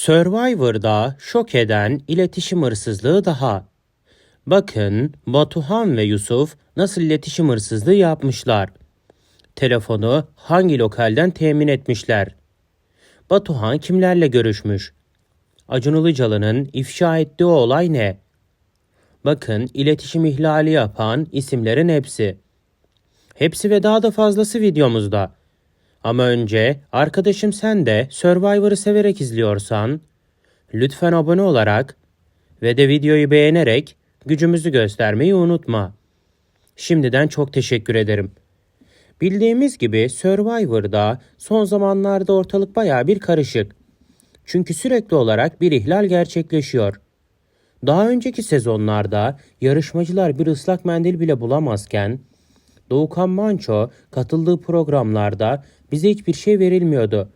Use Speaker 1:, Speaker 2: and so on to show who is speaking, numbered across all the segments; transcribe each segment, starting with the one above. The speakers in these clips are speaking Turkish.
Speaker 1: Survivor'da şok eden iletişim hırsızlığı daha. Bakın Batuhan ve Yusuf nasıl iletişim hırsızlığı yapmışlar. Telefonu hangi lokalden temin etmişler? Batuhan kimlerle görüşmüş? Acun Ilıcalı'nın ifşa ettiği olay ne? Bakın iletişim ihlali yapan isimlerin hepsi. Hepsi ve daha da fazlası videomuzda. Ama önce arkadaşım sen de Survivor'ı severek izliyorsan lütfen abone olarak ve de videoyu beğenerek gücümüzü göstermeyi unutma. Şimdiden çok teşekkür ederim. Bildiğimiz gibi Survivor'da son zamanlarda ortalık baya bir karışık. Çünkü sürekli olarak bir ihlal gerçekleşiyor. Daha önceki sezonlarda yarışmacılar bir ıslak mendil bile bulamazken Doğukan Manço katıldığı programlarda bize hiçbir şey verilmiyordu.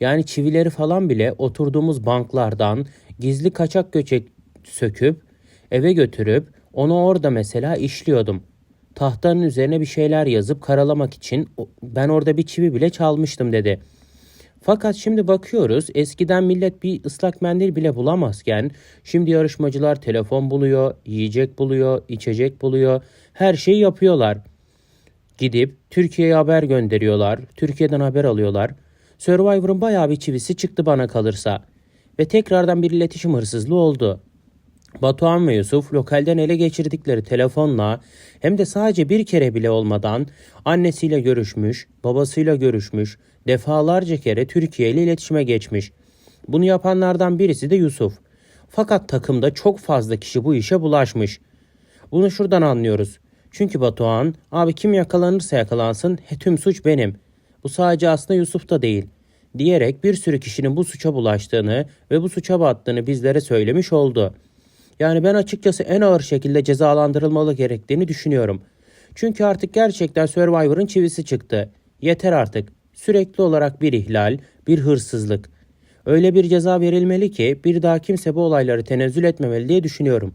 Speaker 1: Yani çivileri falan bile oturduğumuz banklardan gizli kaçak göçek söküp eve götürüp onu orada mesela işliyordum. Tahtanın üzerine bir şeyler yazıp karalamak için ben orada bir çivi bile çalmıştım dedi. Fakat şimdi bakıyoruz eskiden millet bir ıslak mendil bile bulamazken şimdi yarışmacılar telefon buluyor, yiyecek buluyor, içecek buluyor, her şeyi yapıyorlar. Gidip Türkiye'ye haber gönderiyorlar, Türkiye'den haber alıyorlar. Survivor'ın bayağı bir çivisi çıktı bana kalırsa. Ve tekrardan bir iletişim hırsızlığı oldu. Batuhan ve Yusuf lokalden ele geçirdikleri telefonla hem de sadece bir kere bile olmadan annesiyle görüşmüş, babasıyla görüşmüş, defalarca kere Türkiye ile iletişime geçmiş. Bunu yapanlardan birisi de Yusuf. Fakat takımda çok fazla kişi bu işe bulaşmış. Bunu şuradan anlıyoruz. Çünkü Batuhan, abi kim yakalanırsa yakalansın he, tüm suç benim. Bu sadece aslında Yusuf'ta değil. Diyerek bir sürü kişinin bu suça bulaştığını ve bu suça battığını bizlere söylemiş oldu. Yani ben açıkçası en ağır şekilde cezalandırılmalı gerektiğini düşünüyorum. Çünkü artık gerçekten Survivor'ın çivisi çıktı. Yeter artık. Sürekli olarak bir ihlal, bir hırsızlık. Öyle bir ceza verilmeli ki bir daha kimse bu olayları tenezzül etmemeli diye düşünüyorum.